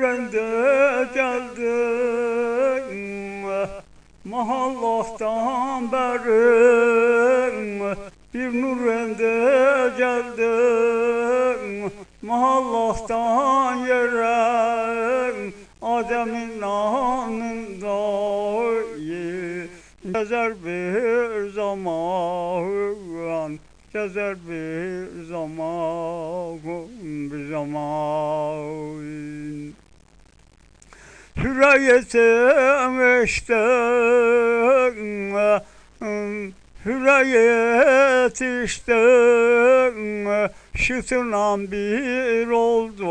nurende geldin Mahallahtan beri bir nurende geldin Mahallahtan yere Adem'in anında Gezer bir zaman Gezer bir zaman Bir zaman Hürriyetim işte Hürriyet işte Şıtınan bir oldu.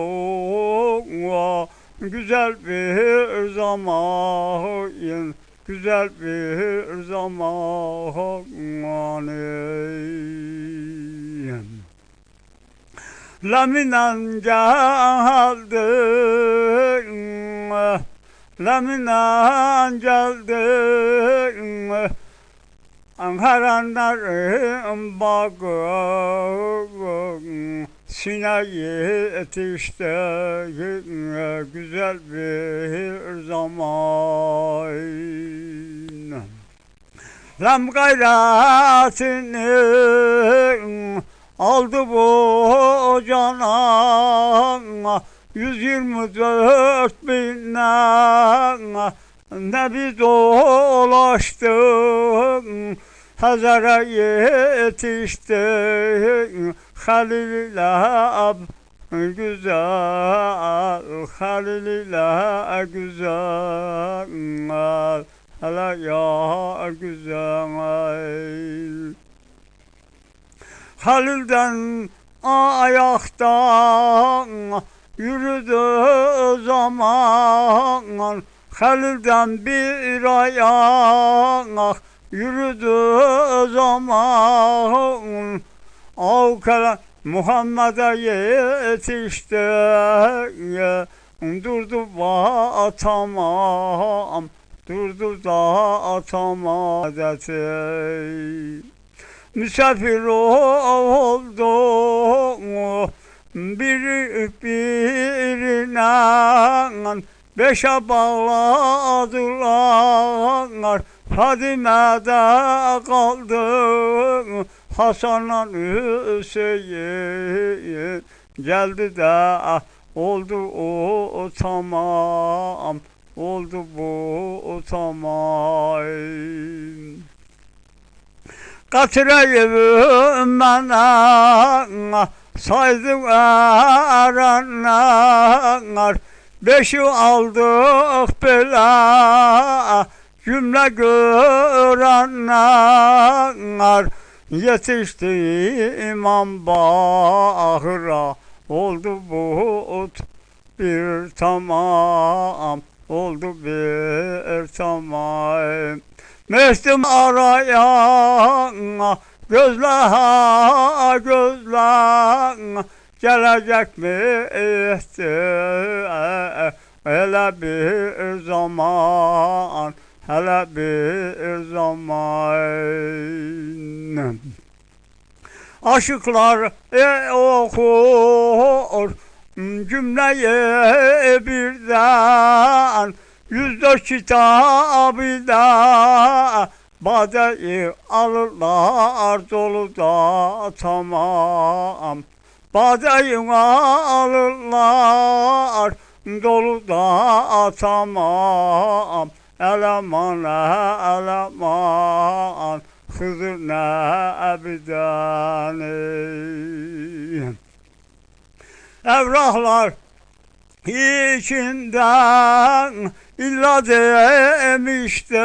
Güzel bir zaman Güzel bir zaman Laminan geldin Laminan geldin Ankaranların bakın Sine yetişti güzel bir zaman. Lam gayretini aldı bu canan 124 binden Nebi dolaştım Hazara yetiştim Halilillah güzel Halilillah güzel Hala ya güzel. Halil'den ayaktan yürüdü zaman Halil'den bir ayak yürüdü zaman Avkala Muhammed'e yetişti. Durdu atamam Durdu da atamam Misafir oldum bir birine Beşe bağladılar Fadime'de kaldım Hasan'la Hüseyin Geldi de oldu o tamam Oldu bu tamam. Kaçırayım bana saydım erenler Beşi aldık bela. Cümle görenler Yetişti imam bahra. Oldu bu bir tamam oldu bir tamam. Mestim arayan gözler gözler gelecek mi? İhtiyaç hele bir zaman hele bir zaman. Aşıklar e, okur cümleyi birden yüzde kitabı da Badeyi alırlar dolu da tamam Badeyi alırlar dolu da tamam Eleman eleman Hızır ne ebidani Evrahlar içinden illa demişler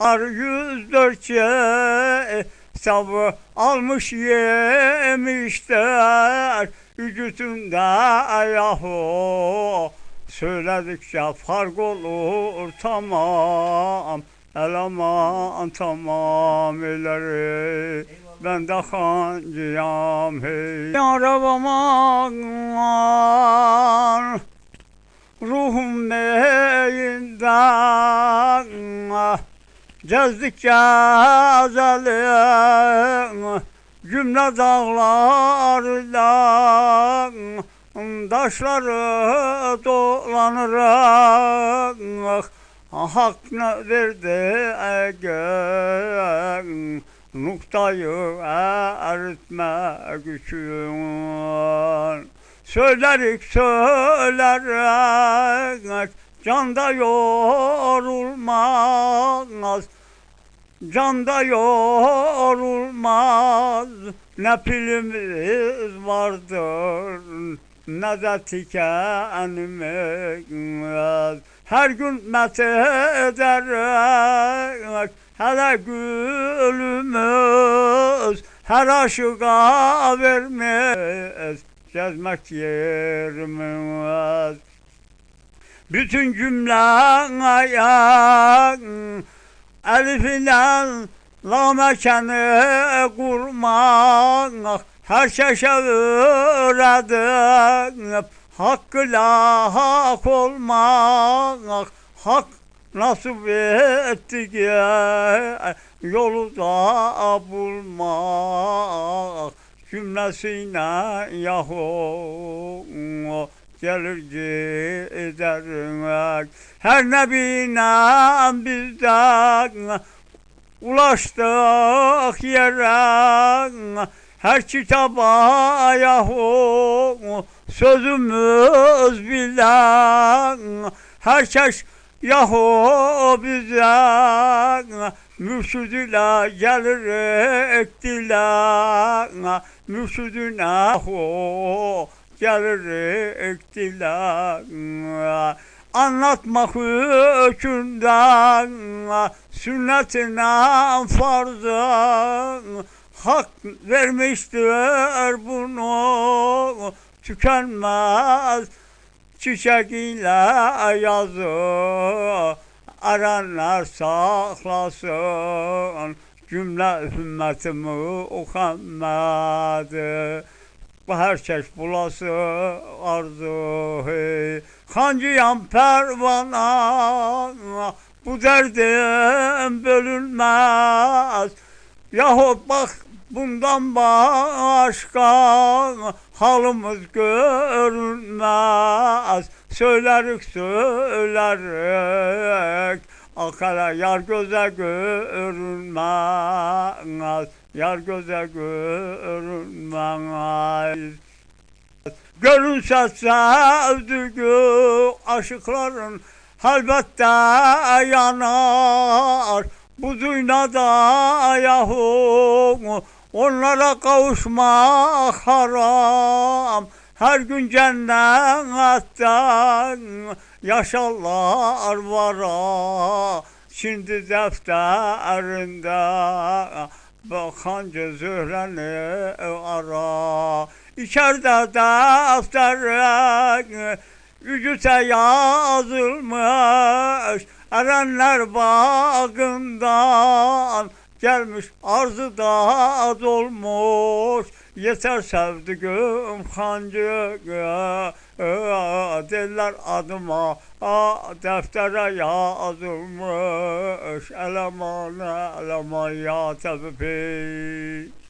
Ar yüz dörtçe sabı almış yemişler. Vücutunda yahu Söyledikçe fark olur tamam. Eleman tamam ileri ben de hancıyam hey. Ya Gezdikçe azalim Cümle dağlarla Candaşları dolanır Hak ne verdi egen Noktayı eritmek için Söylerik söylerik Canda yorulmaz Canda yorulmaz Ne pilimiz vardır Ne de tikenimiz Her gün met ederek Hele gülümüz Her aşığa vermez Gezmek yerimiz. Bütün cümleye Elif'le la mekanı kurmak Her şeşe öğredim Hakkıyla hak olmak Hak nasip etti ki Yolu da bulmak. Cümlesine yahu gelir giderim Her nebine bizden ulaştık yere Her kitaba yahu sözümüz bilen Herkes yahu bizden Mürşidine gelir ektiler Mürşidine yahu gelir iktilar Anlatmak hükümden sünnetine farzın Hak vermiştir bunu. Tükenmez çiçek ile yazı Aranlar saklasın. Cümle ümmetimi Muhammed'i bu herkes bulası arzu hey. Hancıyam pervana bu derdim bölünmez. Yahut bak bundan başka halımız görünmez. Söylerik söylerik akara yar göze görünmez Yar göze görünmez. Görünse sevdiği aşıkların Elbette yanar. Bu dünyada yahu Onlara kavuşmak haram Her gün cennetten Yaşarlar vara Şimdi defterinde Bakancı zühreni ara. İçeride defterin Ücüte yazılmış Erenler bağından Gelmiş arzı da dolmuş Yeter sevdiğim hancı Diller adıma deftere yazılmış Eleman eleman ya tevfik